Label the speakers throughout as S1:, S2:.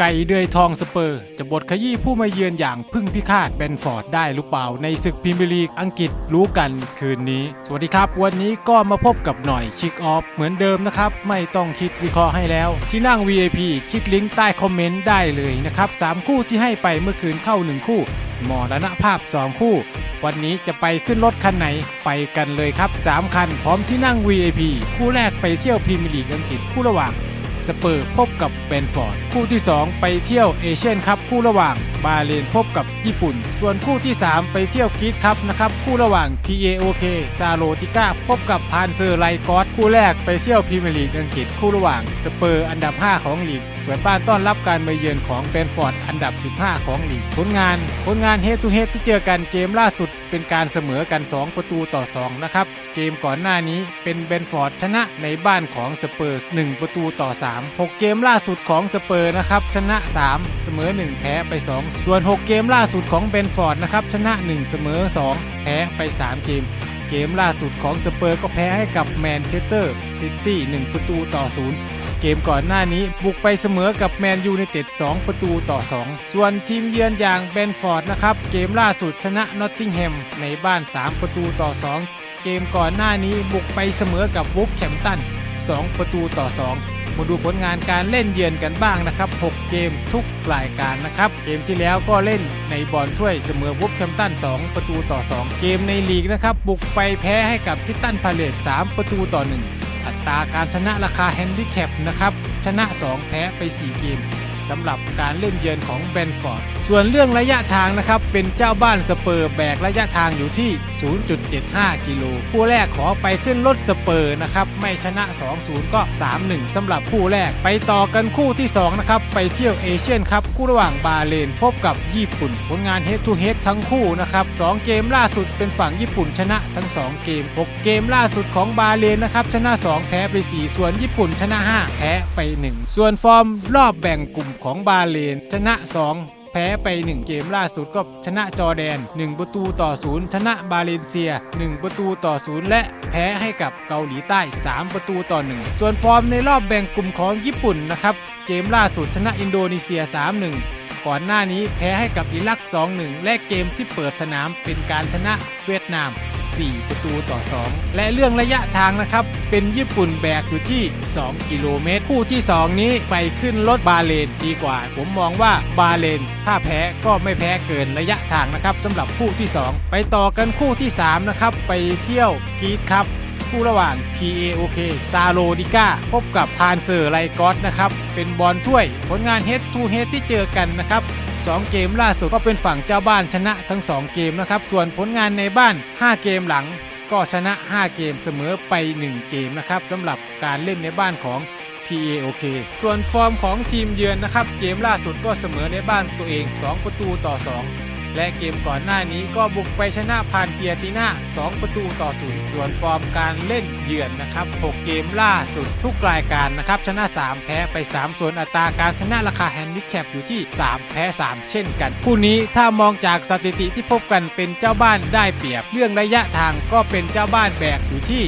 S1: ไก่เดือยทองสเปอร์ จะบทขยี้ผู้มาเยือนอย่างพึ่งพิฆาตแบนฟอร์ดได้หรือเปล่าในศึกพรีเมียร์ลีกอังกฤษรู้กันคืนนี้ สวัสดีครับ วันนี้ก็มาพบกับหน่อยคิกออฟเหมือนเดิมนะครับ ไม่ต้องคิดวิเคราะห์ให้แล้ว ที่นั่ง VIP คลิกลิงก์ใต้คอมเมนต์ได้เลยนะครับสามคู่ที่ให้ไปเมื่อคืนเข้า 1 คู่มอรณภาพ 2 คู่ วันนี้จะไปขึ้นรถคันไหนไปกันเลยครับ 3 คัน พร้อมที่นั่ง VIP คู่แรกไปเที่ยวพรีเมียร์ลีกอังกฤษคู่ระหว่าง สเปอร์พบกับเบนฟอร์ด คู่ที่ 2 ไปเที่ยวเอเชียนคัพคู่ระหว่าง บาเลนพบกับญี่ปุ่น ส่วนคู่ที่ 3 ไปเที่ยวกรีดคัพนะครับ คู่ระหว่าง PAOK ซาโลติก้าพบกับพานเซอร์ไลกอสคู่แรกไปเที่ยวพรีเมียร์ลีกอังกฤษคู่ระหว่างสเปอร์อันดับ 5 ของลีก เปิดบ้านต้อนรับการมาเยือนของเบนฟอร์ดอันดับ 15 ของลีกผลงาน ผลงานเฮดทูเฮดที่เจอกันเกมล่าสุดเป็นการเสมอกัน 2 ประตูต่อ 2 นะครับ เกมก่อนหน้านี้เป็นเบนฟอร์ดชนะในบ้านของสเปอร์1ประตูต่อ 3 6 เกมล่าสุดของสเปอร์นะครับชนะ 3 เสมอ 1 แพ้ไป 2 ส่วน 6 เกมล่าสุดของเบนฟอร์ดนะครับชนะ 1 เสมอ 2 แพ้ไป 3 เกมเกมล่าสุดของสเปอร์ก็แพ้ให้กับแมนเชสเตอร์ซิตี้1ประตูต่อ 0 มก่อนหน้านี้บุกไปเสมอกับแมนยูไนเต็ด2 ประตูต่อ 2 ส่วนทีมเยือนอย่างเบนฟอร์ดนะครับเกมล่าสุดชนะนอตติงแฮมในบ้าน 3 ประตูต่อ 2 เกมก่อนหน้านี้บุกไปเสมอกับวูฟแคมตัน 2 ประตูต่อ 2มาดูผลงานการเล่นเยือนกันบ้างนะครับ 6 เกมทุกรายการนะครับ เกมที่แล้วก็เล่นในบอลถ้วยเสมอวูฟแคมตัน 2 ประตูต่อ 2 เกมในลีกนะครับ บุกไปแพ้ให้กับทิตันพาเลต3ประตูต่อ 1 อัตราการชนะราคาแฮนดิแคปนะครับชนะ 2 แพ้ไป 4 เกม สำหรับการเล่นเยือนของแบนฟอร์ด ส่วนเรื่องระยะทางนะครับ เป็นเจ้าบ้านสเปอร์แบกระยะทางอยู่ที่ 0.75 กิโลคู่แรกขอไปขึ้นรถสเปอร์นะครับไม่ชนะ 2-0 ก็ 3-1สำหรับคู่แรก ไปต่อกันคู่ที่ 2 นะครับ ไปเที่ยวเอเชียนครับ คู่ระหว่างบาเลนพบกับญี่ปุ่น ผลงานเฮดทูเฮดทั้งคู่นะครับ 2 เกมล่าสุดเป็นฝั่งญี่ปุ่นชนะทั้ง 2 เกม 6 เกมล่าสุดของบาเลนนะครับ ชนะ 2 แพ้ไป 4 ส่วนญี่ปุ่นชนะ 5 แพ้ไป 1 ส่วนฟอร์มรอบแบ่งกลุ่มของบาเลน ชนะ 2 แพ้ไป 1 เกมล่าสุดก็ชนะจอแดน 1 ประตูต่อ0ชนะบาเลนเซีย 1 ประตูต่อ0และแพ้ให้กับเกาหลีใต้ 3 ประตูต่อ 1 ส่วนฟอร์มในรอบแบ่งกลุ่มของญี่ปุ่นนะครับ เกมล่าสุดชนะอินโดนีเซีย 3-1ก่อนหน้านี้แพ้ให้กับอิรัก 2-1 และเกมที่เปิดสนามเป็นการชนะเวียดนาม 4 ประตูต่อ 2 และเรื่องระยะทางนะครับ เป็นญี่ปุ่นแบกอยู่ที่ 2 กิโลเมตร คู่ที่ 2 นี้ไปขึ้นรถบาเลนดีกว่า ผมมองว่าบาเลน ถ้าแพ้ก็ไม่แพ้เกินระยะทางนะครับสำหรับคู่ที่ 2 ไปต่อกันคู่ที่ 3 นะครับ ไปเที่ยวกีดครับคู่ระหว่าง PAOK ซาโลดิก้าพบกับพานเซอร์ไลกอสนะครับ เป็นบอลถ้วยผลงาน Head to Head ที่เจอกันนะครับ 2 เกมล่าสุดก็เป็นฝั่งเจ้าบ้านชนะทั้ง 2 เกมนะครับ ส่วนผลงานในบ้าน 5 เกมหลัง ก็ชนะ 5 เกมเสมอไป 1 เกมนะครับสำหรับการเล่นในบ้านของ PAOK ส่วนฟอร์มของทีมเยือนนะครับ เกมล่าสุดก็เสมอในบ้านตัวเอง 2 ประตูต่อ 2 และเกมก่อนหน้านี้ก็บุกไปชนะพานเกียติน่า2 ประตูต่อศูนย์ส่วนฟอร์มการเล่นเยือนนะครับ 6 เกมล่าสุดทุกรายการนะครับ ชนะ 3 แพ้ไป 3 ส่วนอัตราการชนะราคาแฮนดิแคปอยู่ที่ 3 แพ้ 3 เช่นกัน คู่นี้ถ้ามองจากสถิติที่พบกันเป็นเจ้าบ้านได้เปรียบเรื่องระยะทางก็เป็นเจ้าบ้านแบกอยู่ที่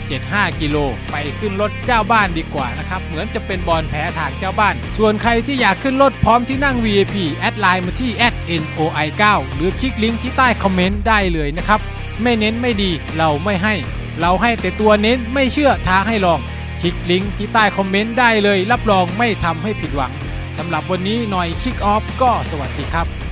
S1: 1.75 กิโลไปขึ้นรถเจ้าบ้านดีกว่านะครับเหมือนจะเป็นบอลแพ้ทางเจ้าบ้าน ส่วนใครที่อยากขึ้นรถพร้อมที่นั่ง VIP แอดไลน์มาที่แอ @noi 9 หรือคลิกลิงก์ที่ใต้คอมเมนต์ได้เลยนะครับ ไม่เน้นไม่ดีเราไม่ให้ เราให้แต่ตัวเน้นไม่เชื่อท้าให้ลอง คลิกลิงก์ที่ใต้คอมเมนต์ได้เลย รับรองไม่ทำให้ผิดหวังสำหรับวันนี้หน่อยคิกออฟก็สวัสดีครับ